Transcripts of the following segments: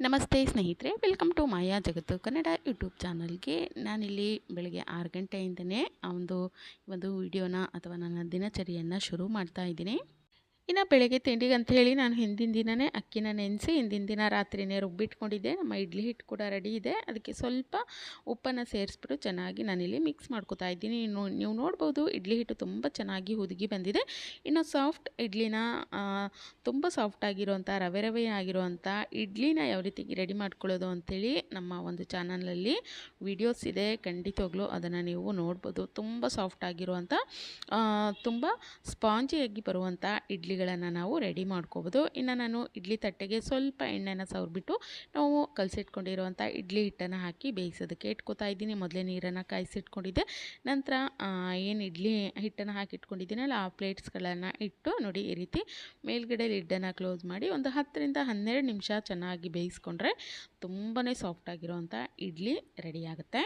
ನಮಸ್ತೆ ಸ್ನೇಹಿತರೆ welcome to ಮಾಯಾ ಜಗತ್ತು ಕನ್ನಡ ಯೂಟ್ಯೂಬ್ ಚಾನಲ್ಗೆ ನಾನಿಲ್ಲಿ ಬೆಳಗ್ಗೆ ಆರು ಗಂಟೆಯಿಂದನೇ ಒಂದು ಒಂದು ವಿಡಿಯೋನ ಅಥವಾ ನನ್ನ ದಿನಚರಿಯನ್ನು ಶುರು ಮಾಡ್ತಾ ಇದ್ದೀನಿ. ಇನ್ನು ಬೆಳಗ್ಗೆ ತಿಂಡಿಗೆ ಅಂತ ಹೇಳಿ ನಾನು ಹಿಂದಿನ ದಿನವೇ ಅಕ್ಕಿನ ನೆನೆಸಿ, ಹಿಂದಿನ ದಿನ ರಾತ್ರಿನೇ ರುಬ್ಬಿಟ್ಕೊಂಡಿದ್ದೆ. ನಮ್ಮ ಇಡ್ಲಿ ಹಿಟ್ಟು ಕೂಡ ರೆಡಿ ಇದೆ. ಅದಕ್ಕೆ ಸ್ವಲ್ಪ ಉಪ್ಪನ್ನು ಸೇರಿಸ್ಬಿಟ್ಟು ಚೆನ್ನಾಗಿ ನಾನಿಲ್ಲಿ ಮಿಕ್ಸ್ ಮಾಡ್ಕೊತಾ ಇದ್ದೀನಿ. ನೀವು ನೋಡ್ಬೋದು ಇಡ್ಲಿ ಹಿಟ್ಟು ತುಂಬ ಚೆನ್ನಾಗಿ ಹುದುಗಿ ಬಂದಿದೆ. ಇನ್ನು ಸಾಫ್ಟ್ ಇಡ್ಲಿನ ತುಂಬ ಸಾಫ್ಟ್ ಆಗಿರೋಂಥ ರವೆ ರವೆ ಆಗಿರುವಂಥ ಇಡ್ಲಿನ ಯಾವ ರೀತಿ ರೆಡಿ ಮಾಡ್ಕೊಳ್ಳೋದು ಅಂಥೇಳಿ ನಮ್ಮ ಒಂದು ಚಾನಲಲ್ಲಿ ವಿಡಿಯೋಸ್ ಇದೆ. ಖಂಡಿತವಾಗ್ಲೂ ಅದನ್ನು ನೀವು ನೋಡ್ಬೋದು. ತುಂಬ ಸಾಫ್ಟ್ ಆಗಿರುವಂಥ ತುಂಬ ಸ್ಪಾಂಜಿಯಾಗಿ ಬರುವಂಥ ಇಡ್ಲಿಗಳನ್ನು ನಾವು ರೆಡಿ ಮಾಡ್ಕೋಬೋದು. ಇನ್ನು ನಾನು ಇಡ್ಲಿ ತಟ್ಟೆಗೆ ಸ್ವಲ್ಪ ಎಣ್ಣೆನ ಸವರ್ಬಿಟ್ಟು ನಾವು ಕಲಸಿಟ್ಕೊಂಡಿರುವಂಥ ಇಡ್ಲಿ ಹಿಟ್ಟನ್ನು ಹಾಕಿ ಬೇಯಿಸೋದಕ್ಕೆ ಇಟ್ಕೊತಾ ಇದ್ದೀನಿ. ಮೊದಲೇ ನೀರನ್ನು ಕಾಯಿಸಿಟ್ಕೊಂಡಿದ್ದೆ. ನಂತರ ಏನು ಇಡ್ಲಿ ಹಿಟ್ಟನ್ನು ಹಾಕಿ ಇಟ್ಕೊಂಡಿದ್ದೀನಲ್ಲ ಆ ಪ್ಲೇಟ್ಸ್ಗಳನ್ನು ಇಟ್ಟು ನೋಡಿ ಈ ರೀತಿ ಮೇಲ್ಗಡೆ ಲಿಡ್ಡನ್ನು ಕ್ಲೋಸ್ ಮಾಡಿ ಒಂದು ಹತ್ತರಿಂದ ಹನ್ನೆರಡು ನಿಮಿಷ ಚೆನ್ನಾಗಿ ಬೇಯಿಸ್ಕೊಂಡ್ರೆ ತುಂಬಾ ಸಾಫ್ಟಾಗಿರುವಂಥ ಇಡ್ಲಿ ರೆಡಿ ಆಗುತ್ತೆ.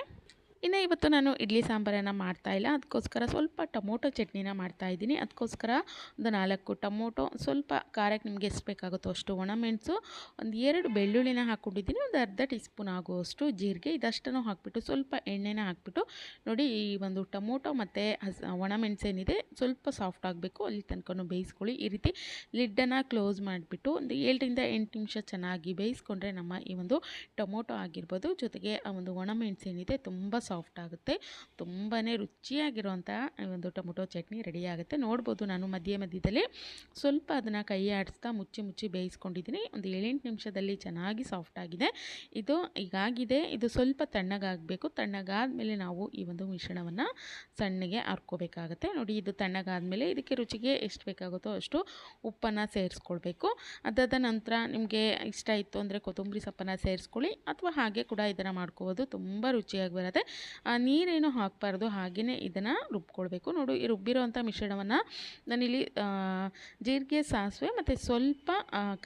ಇನ್ನು ಇವತ್ತು ನಾನು ಇಡ್ಲಿ ಸಾಂಬಾರನ್ನು ಮಾಡ್ತಾ ಇಲ್ಲ. ಅದಕ್ಕೋಸ್ಕರ ಸ್ವಲ್ಪ ಟೊಮೊಟೊ ಚಟ್ನಿನ ಮಾಡ್ತಾ ಇದ್ದೀನಿ. ಅದಕ್ಕೋಸ್ಕರ ಒಂದು ನಾಲ್ಕು ಟೊಮೊಟೊ, ಸ್ವಲ್ಪ ಖಾರಕ್ಕೆ ನಿಮಗೆ ಎಷ್ಟು ಬೇಕಾಗುತ್ತೋ ಅಷ್ಟು ಒಣಮೆಣಸು ಒಂದು ಎರಡು ಬೆಳ್ಳುಳ್ಳಿನ ಹಾಕ್ಕೊಂಡಿದ್ದೀನಿ. ಒಂದು ಅರ್ಧ ಟೀ ಸ್ಪೂನ್ ಆಗುವಷ್ಟು ಜೀರಿಗೆ, ಇದಷ್ಟನ್ನು ಹಾಕ್ಬಿಟ್ಟು ಸ್ವಲ್ಪ ಎಣ್ಣೆನ ಹಾಕ್ಬಿಟ್ಟು ನೋಡಿ ಈ ಒಂದು ಟೊಮೊಟೊ ಮತ್ತು ಹಸ್ ಒಣಮೆಣಸೇನಿದೆ ಸ್ವಲ್ಪ ಸಾಫ್ಟ್ ಆಗಬೇಕು. ಅಲ್ಲಿ ತನಕ ಬೇಯಿಸ್ಕೊಳ್ಳಿ. ಈ ರೀತಿ ಲಿಡ್ಡನ್ನು ಕ್ಲೋಸ್ ಮಾಡಿಬಿಟ್ಟು ಒಂದು ಏಳರಿಂದ ಎಂಟು ನಿಮಿಷ ಚೆನ್ನಾಗಿ ಬೇಯಿಸ್ಕೊಂಡ್ರೆ ನಮ್ಮ ಈ ಒಂದು ಟೊಮೊಟೊ ಆಗಿರ್ಬೋದು. ಜೊತೆಗೆ ಆ ಒಂದು ಒಣಮೆಣಸೇನಿದೆ ತುಂಬ ಸಾಫ್ಟ್ ಆಗುತ್ತೆ. ತುಂಬಾ ರುಚಿಯಾಗಿರುವಂಥ ಒಂದು ಟೊಮೊಟೊ ಚಟ್ನಿ ರೆಡಿ ಆಗುತ್ತೆ. ನೋಡ್ಬೋದು ನಾನು ಮಧ್ಯೆ ಮಧ್ಯದಲ್ಲಿ ಸ್ವಲ್ಪ ಅದನ್ನು ಕೈ ಆಡಿಸ್ತಾ ಮುಚ್ಚಿ ಮುಚ್ಚಿ ಬೇಯಿಸ್ಕೊಂಡಿದ್ದೀನಿ. ಒಂದು ಏಳೆಂಟು ನಿಮಿಷದಲ್ಲಿ ಚೆನ್ನಾಗಿ ಸಾಫ್ಟ್ ಆಗಿದೆ. ಇದು ಈಗಾಗಿದೆ. ಇದು ಸ್ವಲ್ಪ ತಣ್ಣಗಾಗಬೇಕು. ತಣ್ಣಗಾದ್ಮೇಲೆ ನಾವು ಈ ಒಂದು ಮಿಶ್ರಣವನ್ನು ಸಣ್ಣಗೆ ಹರ್ಕೋಬೇಕಾಗತ್ತೆ ನೋಡಿ, ಇದು ತಣ್ಣಗಾದ್ಮೇಲೆ ಇದಕ್ಕೆ ರುಚಿಗೆ ಎಷ್ಟು ಬೇಕಾಗುತ್ತೋ ಅಷ್ಟು ಉಪ್ಪನ್ನು ಸೇರಿಸ್ಕೊಳ್ಬೇಕು. ಅದಾದ ನಂತರ ನಿಮಗೆ ಇಷ್ಟ ಇತ್ತು ಅಂದರೆ ಕೊತ್ತಂಬರಿ ಸೊಪ್ಪನ್ನು ಸೇರಿಸ್ಕೊಳ್ಳಿ. ಅಥವಾ ಹಾಗೆ ಕೂಡ ಇದನ್ನು ಮಾಡ್ಕೋಬೋದು. ತುಂಬ ರುಚಿಯಾಗಿ ಬರುತ್ತೆ. ನೀರೇನು ಹಾಕಬಾರ್ದು ಹಾಗೆಯೇ ಇದನ್ನು ರುಬ್ಕೊಳ್ಬೇಕು. ನೋಡು, ಈ ರುಬ್ಬಿರೋವಂಥ ಮಿಶ್ರಣವನ್ನು ನಾನಿಲ್ಲಿ ಜೀರಿಗೆ, ಸಾಸಿವೆ ಮತ್ತು ಸ್ವಲ್ಪ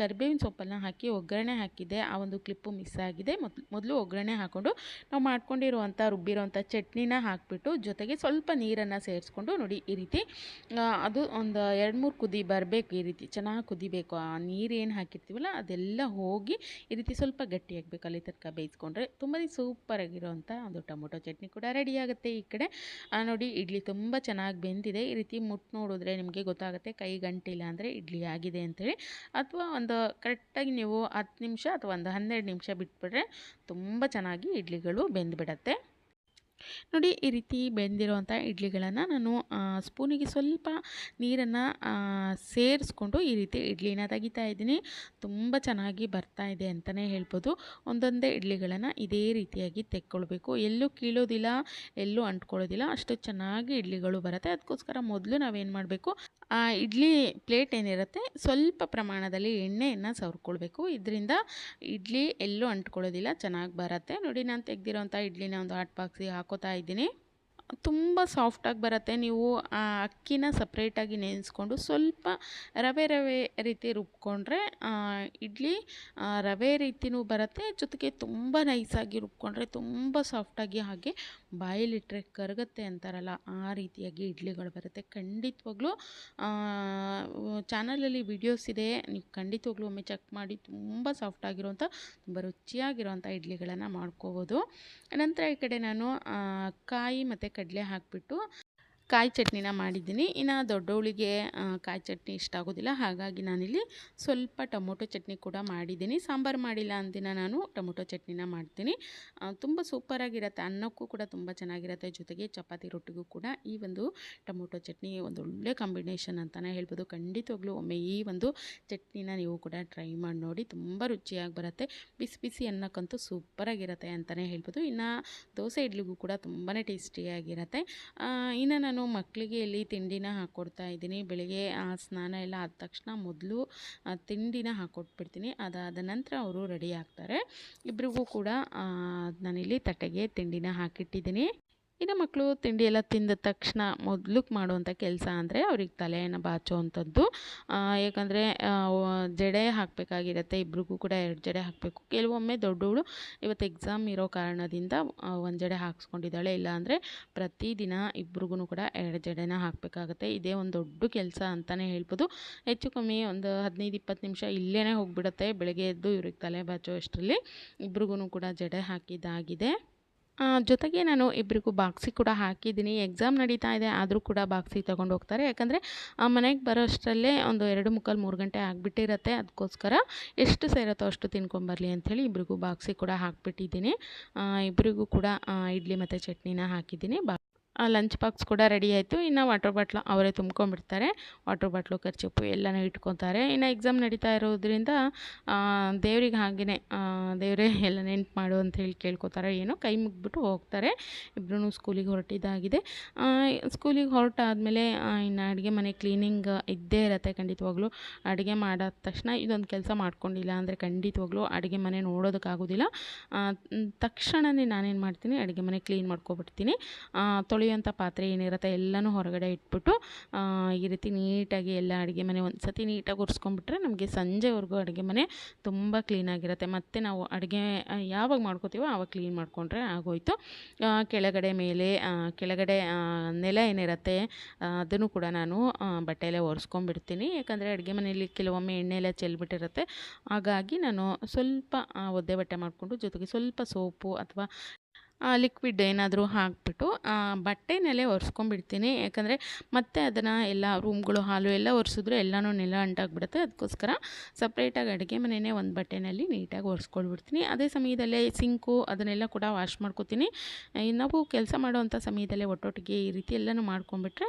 ಕರಿಬೇವಿನ ಸೊಪ್ಪನ್ನು ಹಾಕಿ ಒಗ್ಗರಣೆ ಹಾಕಿದ್ದೆ ಆ ಒಂದು ಕ್ಲಿಪ್ಪು ಮಿಸ್ ಆಗಿದೆ. ಮೊದಲು ಒಗ್ಗರಣೆ ಹಾಕ್ಕೊಂಡು ನಾವು ಮಾಡ್ಕೊಂಡಿರುವಂಥ ರುಬ್ಬಿರೋವಂಥ ಚಟ್ನಿನ ಹಾಕಿಬಿಟ್ಟು ಜೊತೆಗೆ ಸ್ವಲ್ಪ ನೀರನ್ನು ಸೇರಿಸ್ಕೊಂಡು ನೋಡಿ, ಈ ರೀತಿ ಅದು ಒಂದು ಎರಡು ಮೂರು ಕುದಿ ಬರಬೇಕು, ಈ ರೀತಿ ಚೆನ್ನಾಗಿ ಕುದಿಬೇಕು. ಆ ನೀರೇನು ಹಾಕಿರ್ತೀವಲ್ಲ, ಅದೆಲ್ಲ ಹೋಗಿ ಈ ರೀತಿ ಸ್ವಲ್ಪ ಗಟ್ಟಿಯಾಗಬೇಕು. ಅಲ್ಲಿ ತನಕ ಬೇಯಿಸ್ಕೊಂಡ್ರೆ ತುಂಬಾ ಸೂಪರಾಗಿರೋವಂಥ ಒಂದು ಟೊಮೊಟೊ ಚಟ್ನಿ ಕೂಡ ರೆಡಿ ಆಗುತ್ತೆ ಈ ಕಡೆ. ನೋಡಿ ಇಡ್ಲಿ ತುಂಬ ಚೆನ್ನಾಗಿ ಬೆಂದಿದೆ. ಈ ರೀತಿ ಮುಟ್ಟು ನೋಡಿದ್ರೆ ನಿಮಗೆ ಗೊತ್ತಾಗುತ್ತೆ ಕೈ ಗಂಟಿಲ್ಲ ಅಂದರೆ ಇಡ್ಲಿ ಆಗಿದೆ ಅಂತೇಳಿ. ಅಥವಾ ಒಂದು ಕರೆಕ್ಟಾಗಿ ನೀವು ಹತ್ತು ನಿಮಿಷ ಅಥವಾ ಒಂದು ಹನ್ನೆರಡು ನಿಮಿಷ ಬಿಟ್ಬಿಟ್ರೆ ತುಂಬ ಚೆನ್ನಾಗಿ ಇಡ್ಲಿಗಳು ಬೆಂದುಬಿಡತ್ತೆ. ನೋಡಿ ಈ ರೀತಿ ಬೆಂದಿರುವಂಥ ಇಡ್ಲಿಗಳನ್ನು ನಾನು ಸ್ಪೂನಿಗೆ ಸ್ವಲ್ಪ ನೀರನ್ನು ಸೇರಿಸ್ಕೊಂಡು ಈ ರೀತಿ ಇಡ್ಲಿನ ತೆಗಿತಾ ಇದ್ದೀನಿ. ತುಂಬ ಚೆನ್ನಾಗಿ ಬರ್ತಾ ಇದೆ ಅಂತಲೇ ಹೇಳ್ಬೋದು. ಒಂದೊಂದೇ ಇಡ್ಲಿಗಳನ್ನು ಇದೇ ರೀತಿಯಾಗಿ ತೆಕ್ಕೊಳ್ಬೇಕು. ಎಲ್ಲೂ ಕೀಳೋದಿಲ್ಲ, ಎಲ್ಲೂ ಅಂಟ್ಕೊಳ್ಳೋದಿಲ್ಲ. ಅಷ್ಟು ಚೆನ್ನಾಗಿ ಇಡ್ಲಿಗಳು ಬರುತ್ತೆ. ಅದಕ್ಕೋಸ್ಕರ ಮೊದಲು ನಾವೇನು ಮಾಡಬೇಕು ಆ, ಇಡ್ಲಿ ಪ್ಲೇಟ್ ಏನಿರುತ್ತೆ, ಸ್ವಲ್ಪ ಪ್ರಮಾಣದಲ್ಲಿ ಎಣ್ಣೆಯನ್ನು ಸವರ್ಕೊಳ್ಬೇಕು. ಇದರಿಂದ ಇಡ್ಲಿ ಎಲ್ಲೂ ಅಂಟ್ಕೊಳ್ಳೋದಿಲ್ಲ, ಚೆನ್ನಾಗಿ ಬರುತ್ತೆ. ನೋಡಿ, ನಾನು ತೆಗೆದಿರೋಂಥ ಇಡ್ಲಿನ ಒಂದು ಹಾಟ್ ಬಾಕ್ಸಿಗೆ ಹಾಕೋತಾ ಇದ್ದೀನಿ. ತುಂಬ ಸಾಫ್ಟಾಗಿ ಬರುತ್ತೆ. ನೀವು ಅಕ್ಕಿನ ಸಪ್ರೇಟಾಗಿ ನೆನೆಸ್ಕೊಂಡು ಸ್ವಲ್ಪ ರವೆ ರವೆ ರೀತಿ ರುಬ್ಕೊಂಡ್ರೆ ಇಡ್ಲಿ ರವೆ ರೀತಿಯೂ ಬರುತ್ತೆ. ಜೊತೆಗೆ ತುಂಬ ನೈಸಾಗಿ ರುಬ್ಕೊಂಡ್ರೆ ತುಂಬ ಸಾಫ್ಟಾಗಿ ಹಾಗೆ ಬಾಯಲ್ಲಿಟ್ಟರೆ ಕರಗತ್ತೆ ಅಂತಾರಲ್ಲ, ಆ ರೀತಿಯಾಗಿ ಇಡ್ಲಿಗಳು ಬರುತ್ತೆ. ಖಂಡಿತವಾಗ್ಲೂ ಚಾನಲಲ್ಲಿ ವಿಡಿಯೋಸ್ ಇದೆ. ನೀವು ಖಂಡಿತವಾಗ್ಲೂ ಒಮ್ಮೆ ಚೆಕ್ ಮಾಡಿ, ತುಂಬ ಸಾಫ್ಟಾಗಿರೋಂಥ ತುಂಬ ರುಚಿಯಾಗಿರುವಂಥ ಇಡ್ಲಿಗಳನ್ನು ಮಾಡ್ಕೋಬೋದು. ನಂತರ ಈ ಕಡೆ ನಾನು ಕಾಯಿ ಮತ್ತು ಕಡಲೆ ಹಾಕಿಬಿಟ್ಟು ಕಾಯಿ ಚಟ್ನಿನ ಮಾಡಿದ್ದೀನಿ. ಇನ್ನು ದೊಡ್ಡವಳಿಗೆ ಕಾಯಿ ಚಟ್ನಿ ಇಷ್ಟ ಆಗೋದಿಲ್ಲ. ಹಾಗಾಗಿ ನಾನಿಲ್ಲಿ ಸ್ವಲ್ಪ ಟೊಮೊಟೊ ಚಟ್ನಿ ಕೂಡ ಮಾಡಿದ್ದೀನಿ. ಸಾಂಬಾರು ಮಾಡಿಲ್ಲ ಅಂದಿನ ನಾನು ಟೊಮೊಟೊ ಚಟ್ನಿನ ಮಾಡ್ತೀನಿ. ತುಂಬ ಸೂಪರಾಗಿರುತ್ತೆ ಅನ್ನಕ್ಕೂ ಕೂಡ ತುಂಬ ಚೆನ್ನಾಗಿರುತ್ತೆ. ಜೊತೆಗೆ ಚಪಾತಿ ರೊಟ್ಟಿಗೂ ಕೂಡ ಈ ಒಂದು ಟೊಮೊಟೊ ಚಟ್ನಿ ಒಂದು ಒಳ್ಳೆ ಕಾಂಬಿನೇಷನ್ ಅಂತಲೇ ಹೇಳ್ಬೋದು. ಖಂಡಿತವಾಗ್ಲೂ ಒಮ್ಮೆ ಈ ಒಂದು ಚಟ್ನಿನ ನೀವು ಕೂಡ ಟ್ರೈ ಮಾಡಿ ನೋಡಿ. ತುಂಬ ರುಚಿಯಾಗಿ ಬರುತ್ತೆ. ಬಿಸಿ ಬಿಸಿ ಅನ್ನಕ್ಕಂತೂ ಸೂಪರಾಗಿರುತ್ತೆ ಅಂತಲೇ ಹೇಳ್ಬೋದು. ಇನ್ನು ದೋಸೆ ಇಡ್ಲಿಗೂ ಕೂಡ ತುಂಬಾ ಟೇಸ್ಟಿಯಾಗಿರುತ್ತೆ ಇನ್ನು ನಾನು ಮಕ್ಕಳಿಗೆ ಇಲ್ಲಿ ತಿಂಡಿನ ಹಾಕ್ಕೊಡ್ತಾ ಇದ್ದೀನಿ. ಬೆಳಿಗ್ಗೆ ಆ, ಸ್ನಾನ ಎಲ್ಲ ಆದ ತಕ್ಷಣ ಮೊದಲು ತಿಂಡಿನ ಹಾಕ್ಕೊಟ್ಬಿಡ್ತೀನಿ ಅದಾದ ನಂತರ ಅವರು ರೆಡಿ ಆಗ್ತಾರೆ. ಇಬ್ಬರಿಗೂ ಕೂಡ ನಾನಿಲ್ಲಿ ತಟ್ಟೆಗೆ ತಿಂಡಿನ ಹಾಕಿಟ್ಟಿದ್ದೀನಿ. ಇನ್ನು ಮಕ್ಕಳು ತಿಂಡಿ ಎಲ್ಲ ತಿಂದ ತಕ್ಷಣ ಮೊದಲು ಮಾಡುವಂಥ ಕೆಲಸ ಅಂದರೆ ಅವ್ರಿಗೆ ತಲೆಯನ್ನು ಬಾಚುವಂಥದ್ದು. ಯಾಕಂದರೆ ಜಡೆ ಹಾಕಬೇಕಾಗಿರತ್ತೆ, ಇಬ್ರಿಗೂ ಕೂಡ ಎರಡು ಜಡೆ ಹಾಕಬೇಕು. ಕೆಲವೊಮ್ಮೆ ದೊಡ್ಡವಳು ಇವತ್ತು ಎಕ್ಸಾಮ್ ಇರೋ ಕಾರಣದಿಂದ ಒಂದು ಜಡೆ ಹಾಕ್ಸ್ಕೊಂಡಿದ್ದಾಳೆ. ಇಲ್ಲಾಂದರೆ ಪ್ರತಿದಿನ ಇಬ್ರಿಗೂ ಕೂಡ ಎರಡು ಜಡೆನ ಹಾಕಬೇಕಾಗತ್ತೆ. ಇದೇ ಒಂದು ದೊಡ್ಡ ಕೆಲಸ ಅಂತಲೇ ಹೇಳ್ಬೋದು. ಹೆಚ್ಚು ಕಮ್ಮಿ ಒಂದು ಹದಿನೈದು, ಇಪ್ಪತ್ತು ನಿಮಿಷ ಇಲ್ಲೇ ಹೋಗಿಬಿಡುತ್ತೆ. ಬೆಳಗ್ಗೆ ಎದ್ದು ಇವ್ರಿಗೆ ತಲೆ ಬಾಚೋ ಅಷ್ಟರಲ್ಲಿ ಇಬ್ರಿಗೂ ಕೂಡ ಜಡೆ ಹಾಕಿದ್ದಾಗಿದೆ. ಜೊತೆಗೆ ನಾನು ಇಬ್ಬರಿಗೂ ಬಾಕ್ಸಿ ಕೂಡ ಹಾಕಿದ್ದೀನಿ. ಎಕ್ಸಾಮ್ ನಡೀತಾ ಇದೆ, ಆದರೂ ಕೂಡ ಬಾಕ್ಸಿಗೆ ತೊಗೊಂಡು ಹೋಗ್ತಾರೆ. ಯಾಕಂದರೆ ಮನೆಗೆ ಬರೋ ಅಷ್ಟರಲ್ಲೇ ಒಂದು ಎರಡು ಮುಕ್ಕಾಲು ಮೂರು ಗಂಟೆ ಆಗಿಬಿಟ್ಟಿರತ್ತೆ. ಅದಕ್ಕೋಸ್ಕರ ಎಷ್ಟು ಸೇರತ್ತೋ ಅಷ್ಟು ತಿನ್ಕೊಂಬರಲಿ ಅಂಥೇಳಿ ಇಬ್ಬರಿಗೂ ಬಾಕ್ಸಿಗೆ ಕೂಡ ಹಾಕಿಬಿಟ್ಟಿದ್ದೀನಿ. ಇಬ್ಬರಿಗೂ ಕೂಡ ಇಡ್ಲಿ ಮತ್ತು ಚಟ್ನಿನ ಹಾಕಿದ್ದೀನಿ. ಬಾ ಲಂಚ್ ಬಾಕ್ಸ್ ಕೂಡ ರೆಡಿ ಆಯಿತು. ಇನ್ನು ವಾಟರ್ ಬಾಟ್ಲು ಅವರೇ ತುಂಬ್ಕೊಂಡ್ಬಿಡ್ತಾರೆ. ವಾಟರ್ ಬಾಟ್ಲು ಖರ್ಚುಪ್ಪು ಎಲ್ಲನೂ ಇಟ್ಕೊತಾರೆ. ಇನ್ನು ಎಕ್ಸಾಮ್ ನಡೀತಾ ಇರೋದ್ರಿಂದ ದೇವ್ರಿಗೆ ಹಾಗೆಯೇ ದೇವರೇ ಎಲ್ಲ ನೆನ್ಪು ಮಾಡು ಅಂತ ಹೇಳಿ ಕೇಳ್ಕೊತಾರೆ. ಏನೋ ಕೈ ಮುಗ್ಬಿಟ್ಟು ಹೋಗ್ತಾರೆ. ಇಬ್ಬರೂ ಸ್ಕೂಲಿಗೆ ಹೊರಟಿದ್ದಾಗಿದೆ. ಸ್ಕೂಲಿಗೆ ಹೊರಟಾದಮೇಲೆ ಇನ್ನು ಅಡುಗೆ ಮನೆ ಕ್ಲೀನಿಂಗ್ ಇದ್ದೇ ಇರತ್ತೆ ಖಂಡಿತವಾಗ್ಲೂ. ಅಡುಗೆ ಮಾಡಾದ ತಕ್ಷಣ ಇದೊಂದು ಕೆಲಸ ಮಾಡ್ಕೊಂಡಿಲ್ಲ ಅಂದರೆ ಖಂಡಿತವಾಗ್ಲೂ ಅಡುಗೆ ಮನೆ ನೋಡೋದಕ್ಕಾಗೋದಿಲ್ಲ. ತಕ್ಷಣವೇ ನಾನೇನು ಮಾಡ್ತೀನಿ, ಅಡುಗೆ ಮನೆ ಕ್ಲೀನ್ ಮಾಡ್ಕೊಬಿಡ್ತೀನಿ. ತೊಳಿ ತೊಳೆಯುವಂಥ ಪಾತ್ರೆ ಏನಿರುತ್ತೆ ಎಲ್ಲನೂ ಹೊರಗಡೆ ಇಟ್ಬಿಟ್ಟು ಈ ರೀತಿ ನೀಟಾಗಿ ಎಲ್ಲ ಅಡುಗೆ ಮನೆ ಒಂದು ಸತಿ ನೀಟಾಗಿ ಒರೆಸ್ಕೊಂಡ್ಬಿಟ್ರೆ ನಮಗೆ ಸಂಜೆವರೆಗೂ ಅಡುಗೆ ಮನೆ ತುಂಬ ಕ್ಲೀನಾಗಿರುತ್ತೆ ಮತ್ತು ನಾವು ಅಡುಗೆ ಯಾವಾಗ ಮಾಡ್ಕೋತೀವೋ ಆವಾಗ ಕ್ಲೀನ್ ಮಾಡಿಕೊಂಡ್ರೆ ಆಗೋಯ್ತು. ಕೆಳಗಡೆ ಮೇಲೆ ಕೆಳಗಡೆ ನೆಲ ಏನಿರುತ್ತೆ ಅದನ್ನು ಕೂಡ ನಾನು ಬಟ್ಟೆಯಲ್ಲೇ ಒರೆಸ್ಕೊಂಡ್ಬಿಡ್ತೀನಿ. ಯಾಕಂದರೆ ಅಡುಗೆ ಮನೆಯಲ್ಲಿ ಕೆಲವೊಮ್ಮೆ ಎಣ್ಣೆ ಎಲ್ಲ ಚೆಲ್ಬಿಟ್ಟಿರುತ್ತೆ. ಹಾಗಾಗಿ ನಾನು ಸ್ವಲ್ಪ ಒದ್ದೆ ಬಟ್ಟೆ ಮಾಡಿಕೊಂಡು ಜೊತೆಗೆ ಸ್ವಲ್ಪ ಸೋಪು ಅಥವಾ ಲಿಕ್ವಿಡ್ ಏನಾದರೂ ಹಾಕಿಬಿಟ್ಟು ಬಟ್ಟೆನಲ್ಲೇ ಒರೆಸ್ಕೊಂಡ್ಬಿಡ್ತೀನಿ. ಯಾಕಂದರೆ ಮತ್ತೆ ಅದನ್ನು ಎಲ್ಲ ರೂಮ್ಗಳು ಹಾಲು ಎಲ್ಲ ಒರೆಸಿದ್ರೆ ಎಲ್ಲನೂ ನೆಲ ಅಂಟಾಗ್ಬಿಡುತ್ತೆ. ಅದಕ್ಕೋಸ್ಕರ ಸಪ್ರೇಟಾಗಿ ಅಡುಗೆ ಮನೆಯೇ ಒಂದು ಬಟ್ಟೆನಲ್ಲಿ ನೀಟಾಗಿ ಒರೆಸ್ಕೊಳ್ಬಿಡ್ತೀನಿ. ಅದೇ ಸಮಯದಲ್ಲೇ ಸಿಂಕು ಅದನ್ನೆಲ್ಲ ಕೂಡ ವಾಶ್ ಮಾಡ್ಕೋತೀನಿ. ನಾವು ಕೆಲಸ ಮಾಡುವಂಥ ಸಮಯದಲ್ಲೇ ಒಟ್ಟೊಟ್ಟಿಗೆ ಈ ರೀತಿ ಎಲ್ಲನೂ ಮಾಡ್ಕೊಂಬಿಟ್ರೆ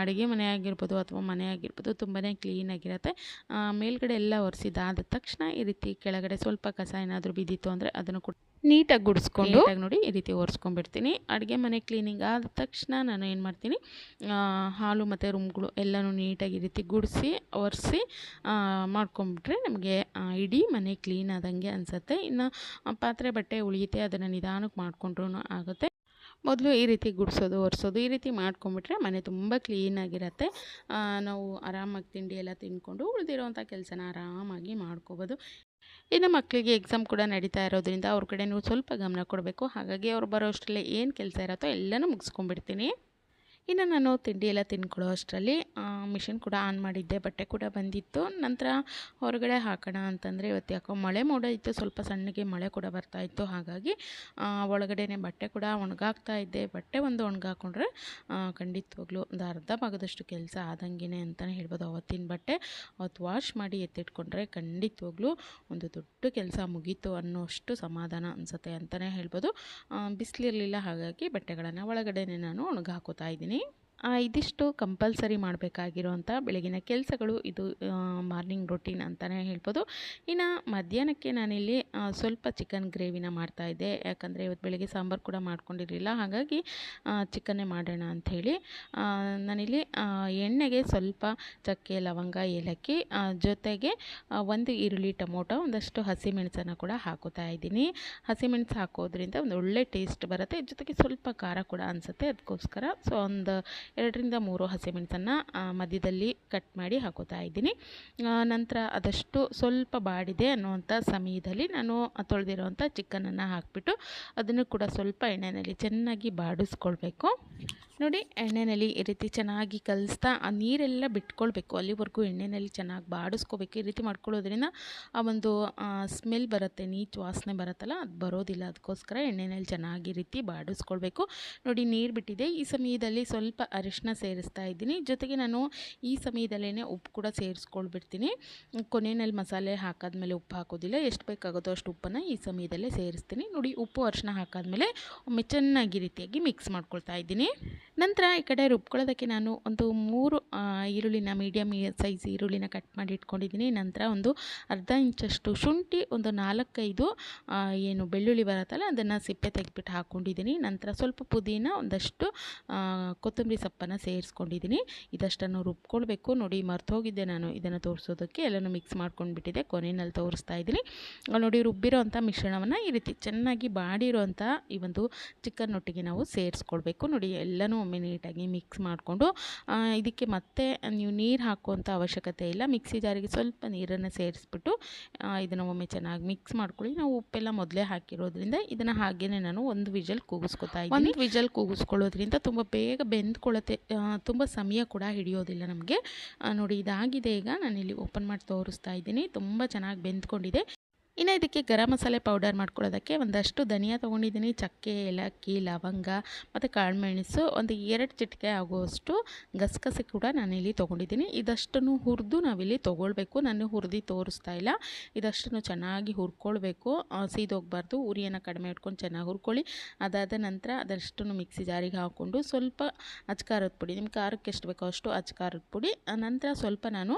ಅಡುಗೆ ಮನೆ ಆಗಿರ್ಬೋದು ಅಥವಾ ಮನೆ ಆಗಿರ್ಬೋದು ತುಂಬಾ ಕ್ಲೀನಾಗಿರುತ್ತೆ ಮೇಲ್ಗಡೆ ಎಲ್ಲ ಒರೆಸಿದಾದ ತಕ್ಷಣ ಈ ರೀತಿ ಕೆಳಗಡೆ ಸ್ವಲ್ಪ ಕಸ ಏನಾದರೂ ಬಿದ್ದಿತ್ತು ಅಂದರೆ ಅದನ್ನು ಕೂಡ ನೀಟಾಗಿ ಗುಡಿಸ್ಕೊಂಡು ನೋಡಿ ಈ ರೀತಿ ಒರೆಸ್ಕೊಂಡ್ಬಿಡ್ತೀನಿ. ಅಡುಗೆ ಮನೆ ಕ್ಲೀನಿಂಗ್ ಆದ ತಕ್ಷಣ ನಾನು ಏನು ಮಾಡ್ತೀನಿ ಹಾಲು ಮತ್ತು ರೂಮ್ಗಳು ಎಲ್ಲನೂ ನೀಟಾಗಿ ಈ ರೀತಿ ಗುಡಿಸಿ, ಒರೆಸಿ ಮಾಡ್ಕೊಂಬಿಟ್ರೆ ನಮಗೆ ಇಡೀ ಮನೆ ಕ್ಲೀನ್ ಆದಂಗೆ ಅನಿಸುತ್ತೆ. ಇನ್ನು ಪಾತ್ರೆ, ಬಟ್ಟೆ ಉಳಿಯುತ್ತೆ, ಅದನ್ನು ನಿಧಾನಕ್ಕೆ ಮಾಡಿಕೊಂಡ್ರೂ ಆಗುತ್ತೆ. ಮೊದಲು ಈ ರೀತಿ ಗುಡಿಸೋದು, ಒರೆಸೋದು, ಈ ರೀತಿ ಮಾಡ್ಕೊಂಬಿಟ್ರೆ ಮನೆ ತುಂಬ ಕ್ಲೀನಾಗಿರುತ್ತೆ ನಾವು ಆರಾಮಾಗಿ ತಿಂಡಿ ಎಲ್ಲ ತಿಂದ್ಕೊಂಡು ಉಳಿದಿರೋವಂಥ ಕೆಲಸನ ಆರಾಮಾಗಿ ಮಾಡ್ಕೋಬೋದು. ಇನ್ನು ಮಕ್ಕಳಿಗೆ ಎಕ್ಸಾಮ್ ಕೂಡ ನಡೀತಾ ಇರೋದ್ರಿಂದ ಅವ್ರ ಕಡೆ ನೀವು ಸ್ವಲ್ಪ ಗಮನ ಕೊಡಬೇಕು. ಹಾಗಾಗಿ ಅವ್ರು ಬರೋ ಅಷ್ಟರಲ್ಲೇ ಏನು ಕೆಲಸ ಇರುತ್ತೋ ಎಲ್ಲನೂ ಮುಗಿಸ್ಕೊಂಡ್ಬಿಡ್ತೀನಿ. ಇನ್ನು ನಾನು ತಿಂಡಿ ಎಲ್ಲ ತಿನ್ಕೊಳ್ಳೋ ಅಷ್ಟರಲ್ಲಿ ಮಿಷಿನ್ ಕೂಡ ಆನ್ ಮಾಡಿದ್ದೆ, ಬಟ್ಟೆ ಕೂಡ ಬಂದಿತ್ತು. ನಂತರ ಹೊರಗಡೆ ಹಾಕೋಣ ಅಂತಂದರೆ ಇವತ್ತು ಯಾಕೋ ಮಳೆ ಮೋಡ ಇತ್ತು, ಸ್ವಲ್ಪ ಸಣ್ಣಗೆ ಮಳೆ ಕೂಡ ಬರ್ತಾ ಇತ್ತು. ಹಾಗಾಗಿ ಒಳಗಡೆನೆ ಬಟ್ಟೆ ಕೂಡ ಒಣಗಾಕ್ತಾ ಇದ್ದೆ. ಬಟ್ಟೆ ಒಂದು ಒಣಗಾಕೊಂಡ್ರೆ ಖಂಡಿತವಾಗ್ಲೂ ಒಂದು ಅರ್ಧ ಭಾಗದಷ್ಟು ಕೆಲಸ ಆದಂಗೆ ಅಂತಲೇ ಹೇಳ್ಬೋದು. ಅವತ್ತಿನ ಬಟ್ಟೆ ಅವತ್ತು ವಾಶ್ ಮಾಡಿ ಎತ್ತಿಟ್ಕೊಂಡ್ರೆ ಖಂಡಿತವಾಗ್ಲೂ ಒಂದು ದೊಡ್ಡ ಕೆಲಸ ಮುಗೀತು ಅನ್ನೋಷ್ಟು ಸಮಾಧಾನ ಅನಿಸುತ್ತೆ ಅಂತಲೇ ಹೇಳ್ಬೋದು. ಬಿಸಿಲಿರಲಿಲ್ಲ, ಹಾಗಾಗಿ ಬಟ್ಟೆಗಳನ್ನು ಒಳಗಡೆನೆ ನಾನು ಒಣಗಾಕೋತಾ ಇದ್ದೀನಿ. ready? ಇದಿಷ್ಟು ಕಂಪಲ್ಸರಿ ಮಾಡಬೇಕಾಗಿರುವಂಥ ಬೆಳಗಿನ ಕೆಲಸಗಳು ಇದು ಮಾರ್ನಿಂಗ್ ರೊಟೀನ್ ಅಂತಲೇ ಹೇಳ್ಬೋದು. ಇನ್ನು ಮಧ್ಯಾಹ್ನಕ್ಕೆ ನಾನಿಲ್ಲಿ ಸ್ವಲ್ಪ ಚಿಕನ್ ಗ್ರೇವಿನ ಮಾಡ್ತಾಯಿದ್ದೆ ಯಾಕಂದರೆ ಇವತ್ತು ಬೆಳಗ್ಗೆ ಸಾಂಬಾರು ಕೂಡ ಮಾಡ್ಕೊಂಡಿರಲಿಲ್ಲ. ಹಾಗಾಗಿ ಚಿಕನ್ನೇ ಮಾಡೋಣ ಅಂಥೇಳಿ. ನಾನಿಲ್ಲಿ ಎಣ್ಣೆಗೆ ಸ್ವಲ್ಪ ಚಕ್ಕೆ, ಲವಂಗ, ಏಲಕ್ಕಿ ಜೊತೆಗೆ ಒಂದು ಈರುಳ್ಳಿ, ಟೊಮೊಟೊ, ಒಂದಷ್ಟು ಹಸಿಮೆಣಸನ್ನು ಕೂಡ ಹಾಕೋತಾ ಇದ್ದೀನಿ. ಹಸಿಮೆಣಸು ಹಾಕೋದ್ರಿಂದ ಒಂದು ಒಳ್ಳೆ ಟೇಸ್ಟ್ ಬರುತ್ತೆ. ಜೊತೆಗೆ ಸ್ವಲ್ಪ ಖಾರ ಕೂಡ ಅನಿಸುತ್ತೆ. ಅದಕ್ಕೋಸ್ಕರ ಸೊ, ಒಂದು ಎರಡರಿಂದ ಮೂರು ಹಸಿಮೆಣಸನ್ನು ಮಧ್ಯದಲ್ಲಿ ಕಟ್ ಮಾಡಿ ಹಾಕೋತಾ ಇದ್ದೀನಿ. ನಂತರ ಅದಷ್ಟು ಸ್ವಲ್ಪ ಬಾಡಿದೆ ಅನ್ನುವಂಥ ಸಮಯದಲ್ಲಿ ನಾನು ತೊಳೆದಿರೋವಂಥ ಚಿಕನನ್ನು ಹಾಕಿಬಿಟ್ಟು ಅದನ್ನು ಕೂಡ ಸ್ವಲ್ಪ ಎಣ್ಣೆಯಲ್ಲಿ ಚೆನ್ನಾಗಿ ಬಾಡಿಸ್ಕೊಳ್ಬೇಕು. ನೋಡಿ, ಎಣ್ಣೆಯಲ್ಲಿ ಈ ರೀತಿ ಚೆನ್ನಾಗಿ ಕಲಿಸ್ತಾ, ಆ ನೀರೆಲ್ಲ ಬಿಟ್ಕೊಳ್ಬೇಕು. ಅಲ್ಲಿವರೆಗೂ ಎಣ್ಣೆಯಲ್ಲಿ ಚೆನ್ನಾಗಿ ಬಾಡಿಸ್ಕೋಬೇಕು ಈ ರೀತಿ ಮಾಡ್ಕೊಳ್ಳೋದ್ರಿಂದ ಆ ಒಂದು ಸ್ಮೆಲ್ ಬರುತ್ತೆ, ನೀಚ್ ವಾಸನೆ ಬರುತ್ತಲ್ಲ, ಅದು ಬರೋದಿಲ್ಲ. ಅದಕ್ಕೋಸ್ಕರ ಎಣ್ಣೆಯಲ್ಲಿ ಚೆನ್ನಾಗಿ ರೀತಿ ಬಾಡಿಸ್ಕೊಳ್ಬೇಕು. ನೋಡಿ, ನೀರು ಬಿಟ್ಟಿದೆ. ಈ ಸಮಯದಲ್ಲಿ ಸ್ವಲ್ಪ ಅರಿಶಿನ ಸೇರಿಸ್ತಾ ಇದ್ದೀನಿ. ಜೊತೆಗೆ ನಾನು ಈ ಸಮಯದಲ್ಲೇ ಉಪ್ಪು ಕೂಡ ಸೇರಿಸ್ಕೊಳ್ಬಿಡ್ತೀನಿ. ಕೊನೆಯಲ್ಲಿ ಮಸಾಲೆ ಹಾಕಾದ್ಮೇಲೆ ಉಪ್ಪು ಹಾಕೋದಿಲ್ಲ. ಎಷ್ಟು ಬೇಕಾಗುತ್ತೋ ಅಷ್ಟು ಉಪ್ಪನ್ನು ಈ ಸಮಯದಲ್ಲೇ ಸೇರಿಸ್ತೀನಿ. ನೋಡಿ, ಉಪ್ಪು, ಅರಿಶಿನ ಹಾಕಾದ್ಮೇಲೆ ಒಮ್ಮೆ ಚೆನ್ನಾಗಿ ರೀತಿಯಾಗಿ ಮಿಕ್ಸ್ ಮಾಡ್ಕೊಳ್ತಾ ಇದ್ದೀನಿ. ನಂತರ ಈ ಕಡೆ ರುಬ್ಕೊಳ್ಳೋದಕ್ಕೆ ನಾನು ಒಂದು ಮೂರು ಈರುಳ್ಳಿನ ಮೀಡಿಯಮ್ ಸೈಜ್ ಈರುಳ್ಳಿನ ಕಟ್ ಮಾಡಿ ಇಟ್ಕೊಂಡಿದ್ದೀನಿ. ನಂತರ ಒಂದು ಅರ್ಧ ಇಂಚಷ್ಟು ಶುಂಠಿ, ಒಂದು ನಾಲ್ಕೈದು ಏನು ಬೆಳ್ಳುಳ್ಳಿ ಬರುತ್ತಲ್ಲ, ಅದನ್ನು ಸಿಪ್ಪೆ ತೆಗೆದ್ಬಿಟ್ಟು ಹಾಕ್ಕೊಂಡಿದ್ದೀನಿ ನಂತರ ಸ್ವಲ್ಪ ಪುದೀನ ಒಂದಷ್ಟು ಕೊತ್ತಂಬರಿ ಸೊಪ್ಪನ್ನು ಸೇರಿಸ್ಕೊಂಡಿದ್ದೀನಿ. ಇದಷ್ಟನ್ನು ರುಬ್ಕೊಳ್ಬೇಕು. ನೋಡಿ ಮರ್ತೋಗಿದ್ದೆ ನಾನು. ಇದನ್ನು ತೋರಿಸೋದಕ್ಕೆ ಎಲ್ಲನೂ ಮಿಕ್ಸ್ ಮಾಡ್ಕೊಂಡ್ಬಿಟ್ಟಿದೆ. ಕೊನೆಯಲ್ಲಿ ತೋರಿಸ್ತಾ ಇದ್ದೀನಿ. ನೋಡಿ ರುಬ್ಬಿರೋ ಅಂಥ ಮಿಶ್ರಣವನ್ನು ಈ ರೀತಿ ಚೆನ್ನಾಗಿ ಬಾಡಿರೋವಂಥ ಈ ಒಂದು ಚಿಕನ್ ಒಟ್ಟಿಗೆ ನಾವು ಸೇರಿಸ್ಕೊಳ್ಬೇಕು. ನೋಡಿ ಎಲ್ಲನೂ ಒಮ್ಮೆ ನೀಟಾಗಿ ಮಿಕ್ಸ್ ಮಾಡಿಕೊಂಡು ಇದಕ್ಕೆ ಮತ್ತೆ ನೀವು ನೀರು ಹಾಕುವಂಥ ಅವಶ್ಯಕತೆ ಇಲ್ಲ. ಮಿಕ್ಸಿ ಜಾರಿಗೆ ಸ್ವಲ್ಪ ನೀರನ್ನು ಸೇರಿಸ್ಬಿಟ್ಟು ಇದನ್ನು ಒಮ್ಮೆ ಚೆನ್ನಾಗಿ ಮಿಕ್ಸ್ ಮಾಡ್ಕೊಳ್ಳಿ. ನಾವು ಉಪ್ಪೆಲ್ಲ ಮೊದಲೇ ಹಾಕಿರೋದ್ರಿಂದ ಇದನ್ನು ಹಾಗೆಯೇ ನಾನು ಒಂದು ವಿಜಲ್ ಕೂಗಿಸ್ಕೊತಾ ಇದ್ದೀನಿ. ಒಂದು ವಿಜಲ್ ಕೂಗಿಸ್ಕೊಳ್ಳೋದ್ರಿಂದ ತುಂಬ ಬೇಗ ಬೆಂದ್ಕೊಳ್ಳುತ್ತೆ ಆ, ತುಂಬ ಸಮಯ ಕೂಡ ಹಿಡಿಯೋದಿಲ್ಲ ನಮಗೆ. ನೋಡಿ ಇದಾಗಿದೆ ಈಗ. ನಾನಿಲ್ಲಿ ಓಪನ್ ಮಾಡಿ ತೋರಿಸ್ತಾ ಇದ್ದೀನಿ. ತುಂಬ ಚೆನ್ನಾಗಿ ಬೆಂದ್ಕೊಂಡಿದೆ. ಇನ್ನು ಇದಕ್ಕೆ ಗರಂ ಮಸಾಲೆ ಪೌಡರ್ ಮಾಡ್ಕೊಳ್ಳೋದಕ್ಕೆ ಒಂದಷ್ಟು ಧನಿಯಾ ತೊಗೊಂಡಿದ್ದೀನಿ, ಚಕ್ಕೆ, ಏಲಕ್ಕಿ, ಲವಂಗ ಮತ್ತು ಕಾಳುಮೆಣಸು, ಒಂದು ಎರಡು ಚಿಟಿಕೆ ಆಗುವಷ್ಟು ಗಸಗಸೆ ಕೂಡ ನಾನಿಲ್ಲಿ ತೊಗೊಂಡಿದ್ದೀನಿ. ಇದಷ್ಟನ್ನು ಹುರಿದು ನಾವಿಲ್ಲಿ ತೊಗೊಳ್ಬೇಕು. ನಾನು ಹುರಿದು ತೋರಿಸ್ತಾ ಇಲ್ಲ. ಇದಷ್ಟನ್ನು ಚೆನ್ನಾಗಿ ಹುರ್ಕೊಳ್ಬೇಕು. ಸೀದೋಗ್ಬಾರ್ದು. ಉರಿಯನ್ನು ಕಡಿಮೆ ಇಟ್ಕೊಂಡು ಚೆನ್ನಾಗಿ ಹುರ್ಕೊಳ್ಳಿ. ಅದಾದ ನಂತರ ಅದಷ್ಟನ್ನು ಮಿಕ್ಸಿ ಜಾರಿಗೆ ಹಾಕ್ಕೊಂಡು ಸ್ವಲ್ಪ ಅಚ್ಕಾರದ ಪುಡಿ ನಿಮ್ಮ ಖಾರಕ್ಕೆ ಎಷ್ಟು ಬೇಕೋ ಅಷ್ಟು ಅಚ್ಕಾರದ ಪುಡಿ ನಂತರ ಸ್ವಲ್ಪ ನಾನು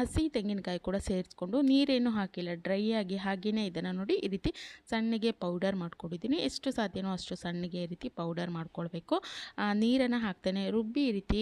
ಹಸಿ ತೆಂಗಿನಕಾಯಿ ಕೂಡ ಸೇರಿಸ್ಕೊಂಡು ನೀರೇನು ಹಾಕಿಲ್ಲ. ಡ್ರೈ ಆಗಿ ಹಾಗೆಯೇ ಇದನ್ನು ನೋಡಿ ಈ ರೀತಿ ಸಣ್ಣಗೆ ಪೌಡರ್ ಮಾಡ್ಕೊಂಡಿದ್ದೀನಿ. ಎಷ್ಟು ಸಾಧ್ಯನೋ ಅಷ್ಟು ಸಣ್ಣಗೆ ಈ ರೀತಿ ಪೌಡರ್ ಮಾಡ್ಕೊಳ್ಬೇಕು. ನೀರನ್ನು ಹಾಕ್ತೇನೆ. ರುಬ್ಬಿ ಈ ರೀತಿ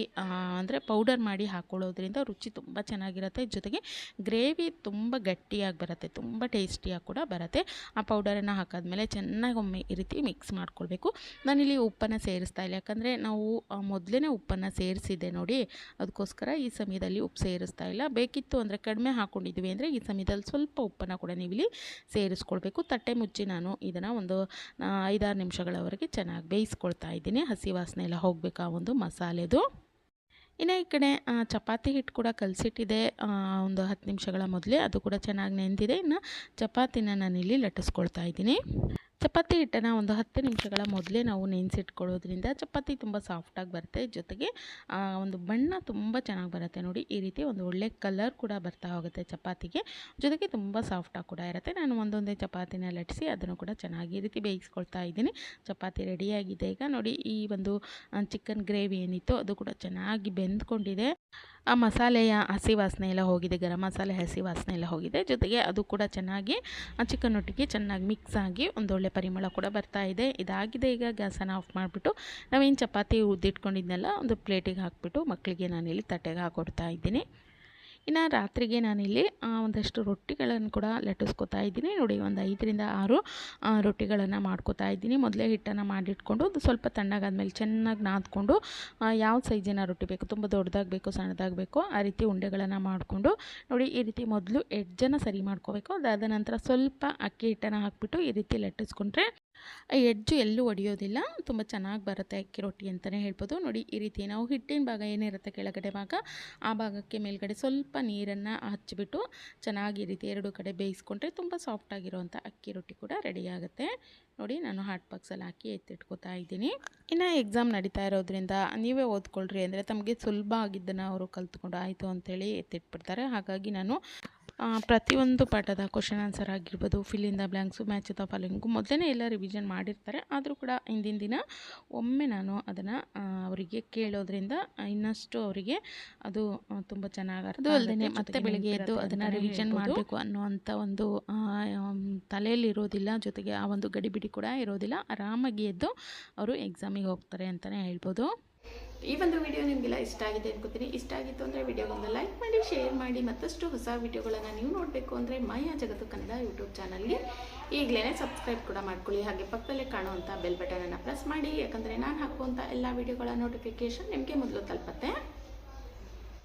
ಅಂದರೆ ಪೌಡರ್ ಮಾಡಿ ಹಾಕ್ಕೊಳ್ಳೋದ್ರಿಂದ ರುಚಿ ತುಂಬ ಚೆನ್ನಾಗಿರುತ್ತೆ. ಜೊತೆಗೆ ಗ್ರೇವಿ ತುಂಬ ಗಟ್ಟಿಯಾಗಿ ಬರುತ್ತೆ. ತುಂಬ ಟೇಸ್ಟಿಯಾಗಿ ಕೂಡ ಬರುತ್ತೆ. ಆ ಪೌಡರನ್ನು ಹಾಕಾದ್ಮೇಲೆ ಚೆನ್ನಾಗಿ ಒಮ್ಮೆ ಈ ರೀತಿ ಮಿಕ್ಸ್ ಮಾಡ್ಕೊಳ್ಬೇಕು. ನಾನಿಲ್ಲಿ ಉಪ್ಪನ್ನು ಸೇರಿಸ್ತಾ ಇಲ್ಲ. ಯಾಕಂದರೆ ನಾವು ಮೊದಲೇ ಉಪ್ಪನ್ನು ಸೇರಿಸಿದ್ದೆ ನೋಡಿ. ಅದಕ್ಕೋಸ್ಕರ ಈ ಸಮಯದಲ್ಲಿ ಉಪ್ಪು ಸೇರಿಸ್ತಾ ಇಲ್ಲ. ಬೇಕಿತ್ತು ಅಂದರೆ ಕಡಿಮೆ ಹಾಕ್ಕೊಂಡಿದ್ವಿ ಅಂದರೆ ಈ ಸಮಯದಲ್ಲಿ ಸ್ವಲ್ಪ ಉಪ್ಪನ್ನು ಕೂಡ ನೀವಿಲ್ಲಿ ಸೇರಿಸ್ಕೊಳ್ಬೇಕು. ತಟ್ಟೆ ಮುಚ್ಚಿ ನಾನು ಇದನ್ನು ಒಂದು ಐದಾರು ನಿಮಿಷಗಳವರೆಗೆ ಚೆನ್ನಾಗಿ ಬೇಯಿಸ್ಕೊಳ್ತಾ ಇದ್ದೀನಿ. ಹಸಿ ವಾಸನೆ ಎಲ್ಲ ಹೋಗಬೇಕು ಆ ಒಂದು ಮಸಾಲೆದು. ಇನ್ನು ಈ ಕಡೆ ಚಪಾತಿ ಹಿಟ್ಟು ಕೂಡ ಕಲಸಿಟ್ಟಿದೆ. ಒಂದು ಹತ್ತು ನಿಮಿಷಗಳ ಮೊದಲೇ ಅದು ಕೂಡ ಚೆನ್ನಾಗಿ ನೆಂದಿದೆ. ಇನ್ನು ಚಪಾತಿನ ನಾನಿಲ್ಲಿ ಲಟ್ಟಿಸ್ಕೊಳ್ತಾ ಇದ್ದೀನಿ. ಚಪಾತಿ ಹಿಟ್ಟನ್ನು ಒಂದು ಹತ್ತು ನಿಮಿಷಗಳ ಮೊದಲೇ ನಾವು ನೆನೆಸಿಟ್ಕೊಳ್ಳೋದ್ರಿಂದ ಚಪಾತಿ ತುಂಬ ಸಾಫ್ಟಾಗಿ ಬರುತ್ತೆ. ಜೊತೆಗೆ ಒಂದು ಬಣ್ಣ ತುಂಬ ಚೆನ್ನಾಗಿ ಬರುತ್ತೆ ನೋಡಿ. ಈ ರೀತಿ ಒಂದು ಒಳ್ಳೆ ಕಲರ್ ಕೂಡ ಬರ್ತಾ ಹೋಗುತ್ತೆ ಚಪಾತಿಗೆ. ಜೊತೆಗೆ ತುಂಬ ಸಾಫ್ಟಾಗಿ ಕೂಡ ಇರುತ್ತೆ. ನಾನು ಒಂದೊಂದೇ ಚಪಾತಿನ ಲಟ್ಟಿಸಿ ಅದನ್ನು ಕೂಡ ಚೆನ್ನಾಗಿ ಈ ರೀತಿ ಬೇಯಿಸ್ಕೊಳ್ತಾ ಇದ್ದೀನಿ. ಚಪಾತಿ ರೆಡಿಯಾಗಿದೆ ಈಗ ನೋಡಿ ಈ ಒಂದು ಚಿಕನ್ ಗ್ರೇವಿ ಏನಿತ್ತು ಅದು ಕೂಡ ಚೆನ್ನಾಗಿ ಬೆಂದ್ಕೊಂಡಿದೆ. ಆ ಮಸಾಲೆಯ ಹಸಿ ವಾಸನೆ ಎಲ್ಲ ಹೋಗಿದೆ, ಗರಂ ಮಸಾಲೆ ಹಸಿ ವಾಸನೆ ಎಲ್ಲ ಹೋಗಿದೆ. ಜೊತೆಗೆ ಅದು ಕೂಡ ಚೆನ್ನಾಗಿ, ಆ ಚಿಕನ್ ಒಟ್ಟಿಗೆ ಚೆನ್ನಾಗಿ ಮಿಕ್ಸ್ ಆಗಿ ಒಂದೊಳ್ಳೆ ಪರಿಮಳ ಕೂಡ ಬರ್ತಾ ಇದೆ. ಇದಾಗಿದೆ ಈಗ ಗ್ಯಾಸನ್ನು ಆಫ್ ಮಾಡಿಬಿಟ್ಟು ನಾವೇನು ಚಪಾತಿ ಉದ್ದಿಟ್ಕೊಂಡಿದ್ನೆಲ್ಲ, ಒಂದು ಪ್ಲೇಟಿಗೆ ಹಾಕ್ಬಿಟ್ಟು ಮಕ್ಕಳಿಗೆ ನಾನಿಲ್ಲಿ ತಟ್ಟೆಗೆ ಹಾಕೊಡ್ತಾ ಇದ್ದೀನಿ. ಇನ್ನು ರಾತ್ರಿಗೆ ನಾನಿಲ್ಲಿ ಒಂದಷ್ಟು ರೊಟ್ಟಿಗಳನ್ನು ಕೂಡ ಲಟ್ಟಿಸ್ಕೊತಾ ಇದ್ದೀನಿ. ನೋಡಿ, ಒಂದು ಐದರಿಂದ ಆರು ರೊಟ್ಟಿಗಳನ್ನು ಮಾಡ್ಕೊತಾ ಇದ್ದೀನಿ. ಮೊದಲೇ ಹಿಟ್ಟನ್ನು ಮಾಡಿಟ್ಕೊಂಡು, ಅದು ಸ್ವಲ್ಪ ತಣ್ಣಗಾದ್ಮೇಲೆ ಚೆನ್ನಾಗಿ ನಾದ್ಕೊಂಡು ಯಾವ ಸೈಜಿನ ರೊಟ್ಟಿ ಬೇಕು? ತುಂಬ ದೊಡ್ಡದಾಗಬೇಕು, ಸಣ್ಣದಾಗಬೇಕು, ಆ ರೀತಿ ಉಂಡೆಗಳನ್ನು ಮಾಡಿಕೊಂಡು, ನೋಡಿ, ಈ ರೀತಿ ಮೊದಲು ಎಡ್ಜನ್ನು ಸರಿ ಮಾಡ್ಕೋಬೇಕು. ಅದಾದ ನಂತರ ಸ್ವಲ್ಪ ಅಕ್ಕಿ ಹಿಟ್ಟನ್ನು ಹಾಕಿಬಿಟ್ಟು ಈ ರೀತಿ ಲಟ್ಟಿಸ್ಕೊಂಡ್ರೆ ಎಡ್ಜು ಎಲ್ಲೂ ಒಡೆಯೋದಿಲ್ಲ. ತುಂಬ ಚೆನ್ನಾಗಿ ಬರುತ್ತೆ ಅಕ್ಕಿ ರೊಟ್ಟಿ ಅಂತಲೇ ಹೇಳ್ಬೋದು. ನೋಡಿ, ಈ ರೀತಿ ನಾವು ಹಿಟ್ಟಿನ ಭಾಗ ಏನಿರುತ್ತೆ ಕೆಳಗಡೆ ಭಾಗ, ಆ ಭಾಗಕ್ಕೆ ಮೇಲ್ಗಡೆ ಸ್ವಲ್ಪ ನೀರನ್ನು ಹಚ್ಚಿಬಿಟ್ಟು ಚೆನ್ನಾಗಿ ರೀತಿ ಎರಡು ಕಡೆ ಬೇಯಿಸ್ಕೊಂಡ್ರೆ ತುಂಬ ಸಾಫ್ಟಾಗಿರುವಂಥ ಅಕ್ಕಿ ರೊಟ್ಟಿ ಕೂಡ ರೆಡಿಯಾಗುತ್ತೆ ನೋಡಿ, ನಾನು ಹಾಟ್ ಬಾಕ್ಸಲ್ಲಿ ಹಾಕಿ ಎತ್ತಿಟ್ಕೋತಾ ಇದ್ದೀನಿ. ಇನ್ನು ಎಕ್ಸಾಮ್ ನಡೀತಾ ಇರೋದ್ರಿಂದ ನೀವೇ ಓದ್ಕೊಳ್ರಿ. ಅಂದರೆ ತಮಗೆ ಸುಲಭ ಆಗಿದ್ದನ್ನು ಅವರು ಕಲ್ತ್ಕೊಂಡು ಆಯಿತು ಅಂತೇಳಿ ಎತ್ತಿಟ್ಬಿಡ್ತಾರೆ. ಹಾಗಾಗಿ ನಾನು ಪ್ರತಿಯೊಂದು ಪಾಠದ ಕ್ವಶನ್ ಆನ್ಸರ್ ಆಗಿರ್ಬೋದು the blanks match the following ಮೊದಲೇ ಎಲ್ಲ ರಿವಿಷನ್ ಮಾಡಿರ್ತಾರೆ. ಆದರೂ ಕೂಡ ಹಿಂದಿನ ದಿನ ಒಮ್ಮೆ ನಾನು ಅದನ್ನು ಅವರಿಗೆ ಕೇಳೋದ್ರಿಂದ ಇನ್ನಷ್ಟು ಅವರಿಗೆ ಅದು ತುಂಬ ಚೆನ್ನಾಗಿ ಅರ್ಥ ಅಲ್ಲದೆ ಮತ್ತೆ ಬೆಳಿಗ್ಗೆ ಎದ್ದು ಅದನ್ನು ರಿವಿಷನ್ ಮಾಡಬೇಕು ಅನ್ನುವಂಥ ಒಂದು ತಲೆಯಲ್ಲಿರೋದಿಲ್ಲ ತಲೆಯಲ್ಲಿ ಇರೋದಿಲ್ಲ ಜೊತೆಗೆ ಆ ಒಂದು ಗಡಿಬಿಡಿ ಕೂಡ ಇರೋದಿಲ್ಲ. ಆರಾಮಾಗಿ ಎದ್ದು ಅವರು ಎಕ್ಸಾಮಿಗೆ ಹೋಗ್ತಾರೆ ಅಂತಲೇ ಹೇಳ್ಬೋದು. ಈ ಒಂದು ವಿಡಿಯೋ ನಿಮಗೆಲ್ಲ ಇಷ್ಟ ಆಗಿದೆ ಅನ್ಕೋತೀನಿ. ಇಷ್ಟ ಆಗಿತ್ತು ಅಂದರೆ ವಿಡಿಯೋಗೊಂದು ಲೈಕ್ ಮಾಡಿ ಶೇರ್ ಮಾಡಿ, ಮತ್ತಷ್ಟು ಹೊಸ ವಿಡಿಯೋಗಳನ್ನು ನೀವು ನೋಡಬೇಕು ಅಂದರೆ ಮಾಯಾ ಜಗತ್ತು ಕನ್ನಡ ಯೂಟ್ಯೂಬ್ ಚಾನಲ್ಗೆ ಈಗಲೇ ಸಬ್ಸ್ಕ್ರೈಬ್ ಕೂಡ ಮಾಡ್ಕೊಳ್ಳಿ. ಹಾಗೆ ಪಕ್ಕದಲ್ಲೇ ಕಾಣುವಂಥ ಬೆಲ್ ಬಟನನ್ನು ಪ್ರೆಸ್ ಮಾಡಿ. ಯಾಕಂದರೆ ನಾನು ಹಾಕುವಂಥ ಎಲ್ಲ ವಿಡಿಯೋಗಳ ನೋಟಿಫಿಕೇಷನ್ ನಿಮಗೆ ಮೊದಲು ತಲುಪತ್ತೆ.